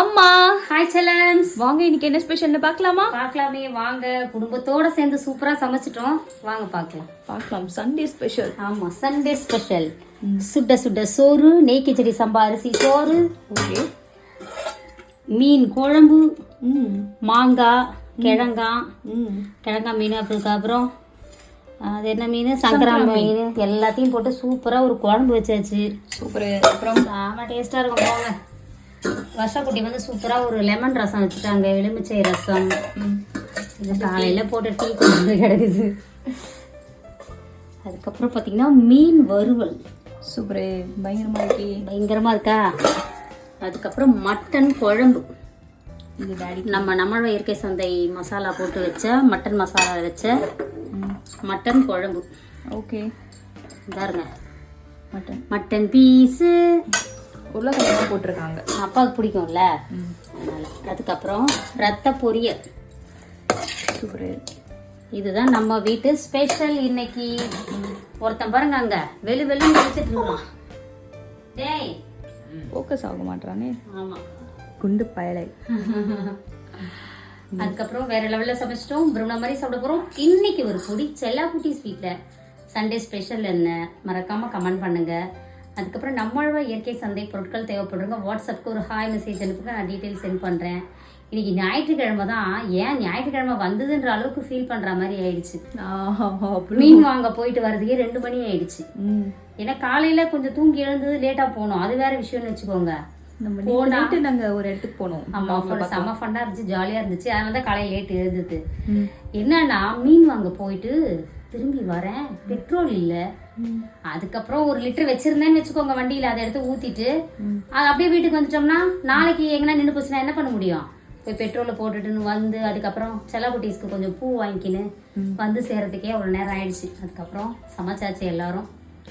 அம்மா. ஹாய் செல்லன்ஸ் வாங்க இன்னைக்கு என்ன ஸ்பெஷல்னு பார்க்கலாமா? பார்க்கலாமே. வாங்க. குடும்பத்தோட சேர்ந்து சூப்பரா சமைச்சிட்டோம். வாங்க பார்க்கலாம். பார்க்கலாம். சண்டே ஸ்பெஷல் ஆமா சண்டே ஸ்பெஷல் சுட சுட சோறு நெய் கிச்சடி சம்பா அரிசி சோறு. ஓகே மீன் குழம்பு. ம். மாங்காய் கிழங்காய் ம். கிழங்கா மீன் அதுக்கப்புறம் அது என்ன மீன்? சங்கரா மீன். எல்லாத்தையும் போட்டு சூப்பராக ஒரு குழம்பு வச்சாச்சு. சூப்பர். அப்புறம்? ஆமாம் டேஸ்ட்டாக இருக்கும். போங்க. வருஷக்குட்டி வந்து சூப்பராக ஒரு லெமன் ரசம் வச்சுட்டாங்க எலுமிச்சை ரசம். இது காலையில் போட்டு டீ குடிச்சு கிடக்குது. அதுக்கப்புறம் பார்த்தீங்கன்னா மீன் வறுவல். சூப்பர் பயங்கரமா இருக்கே. பயங்கரமாக இருக்கா? அதுக்கப்புறம் மட்டன் குழம்பு. இது டாடி நம்ம நம்மளோட இயற்கை சந்தை மசாலா போட்டு வச்ச மட்டன் மசாலா வச்ச மட்டன் குழம்பு. ஓகே. பாருங்க மட்டன். Mutton piece. உருளைக்கிழங்கு போட்டிருக்காங்க. அப்பாவுக்கு பிடிக்கும்ல? அதனால. அதுக்கப்புறம் ரத்த பொரியல். சூப்பர் இதுதான் நம்ம வீட்டு ஸ்பெஷல் இன்னைக்கு. ஒருத்தன் பாருங்க அங்க. வெளு வெளுன்னு எடுத்துட்டு இருக்கான். டேய். ஃபோக்கஸ் ஆக மாட்டானே ஆமா. குண்டு பயலை. அதுக்கப்புறம் வேற லெவல்ல சமைச்சிட்டோம். பிரம்ம மாதிரி சாப்பிட போறோம். இன்னைக்கு ஒரு பொடி செல்லா குட்டி ஸ்வீட்ல சண்டே ஸ்பெஷல் என்ன? மறக்காம கமெண்ட் பண்ணுங்க. அதுக்கப்புறம் நம்மளோட இயற்கை சந்தை பொருட்கள் தேவைப்படுறவங்க வாட்ஸ்அப்புக்கு ஒரு ஹாய் மெசேஜ் அனுப்புங்க நான் டீட்டெயில் சென்ட் பண்றேன். இன்னைக்கு ஞாயிற்றுக்கிழமை தான். ஏன் ஞாயிற்றுக்கிழமை வந்ததுன்ற அளவுக்கு ஃபீல் பண்ற மாதிரி ஆயிடுச்சு. மீன் வாங்க போயிட்டு வர்றதுக்கே ரெண்டு மணி ஆயிடுச்சு. ஏன்னா காலையில கொஞ்சம் தூங்கி எழுந்தது லேட்டா போனோம். அது வேற விஷயம்னு வச்சுக்கோங்க. நம்ம போனா- நைட்டு நாங்க ஒரு இடத்துக்கு போனோம். ஆமா செம ஃபண்டா இருந்துச்சு ஜாலியா இருந்துச்சு. அதனால தான் காலையில லேட் எழுந்தது. என்னன்னா மீன் வாங்க போயிட்டு திரும்பி வரேன். பெட்ரோல் இல்ல. அதுக்கப்புறம் ஒரு லிட்டர் வச்சிருந்தேன்னு வச்சுக்கோங்க வண்டியில அதை எடுத்து ஊத்திட்டு. அது அப்படியே வீட்டுக்கு வந்துட்டோம்னா நாளைக்கு எங்கன்னா நின்று போச்சுன்னா என்ன பண்ண முடியும்? போய் பெட்ரோலை போட்டுட்டுன்னு வந்து அதுக்கப்புறம் செல்லக்குட்டீஸ்க்கு கொஞ்சம் பூ வாங்கிக்கின்னு வந்து சேர்றதுக்கே அவ்வளோ நேரம் ஆயிடுச்சு. அதுக்கப்புறம் சமைச்சாச்சு எல்லாரும்.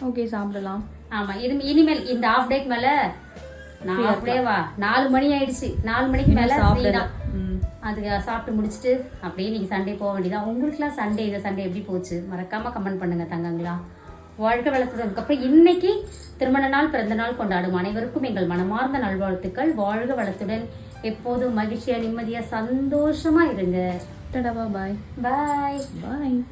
ஓகே சாப்பிடலாம். ஆமா இது இனிமேல் இந்த ஆஃப் டேக்கு மேல நான் ஆஃப் டேவா நாலு மணி ஆயிடுச்சு. நாலு மணிக்கு மேல சாப்பிடலாம் அதுக்கு சாப்பிட்டு முடிச்சுட்டு அப்படியே இன்னைக்கு சண்டே போக வேண்டியதான் உங்களுக்குலாம் சண்டே இந்த சண்டே எப்படி போச்சு? மறக்காம கமெண்ட் பண்ணுங்க தங்கங்களா. வாழ்க்கை வளர்த்ததுக்கு அப்புறம் இன்னைக்கு திருமண நாள் பிறந்த நாள் கொண்டாடும் அனைவருக்கும் எங்கள் மனமார்ந்த நல்வாழ்த்துக்கள். வாழ்க வளத்துடன். எப்போதும் மகிழ்ச்சியா நிம்மதியா சந்தோஷமா இருங்க. பாய் பாய் பாய்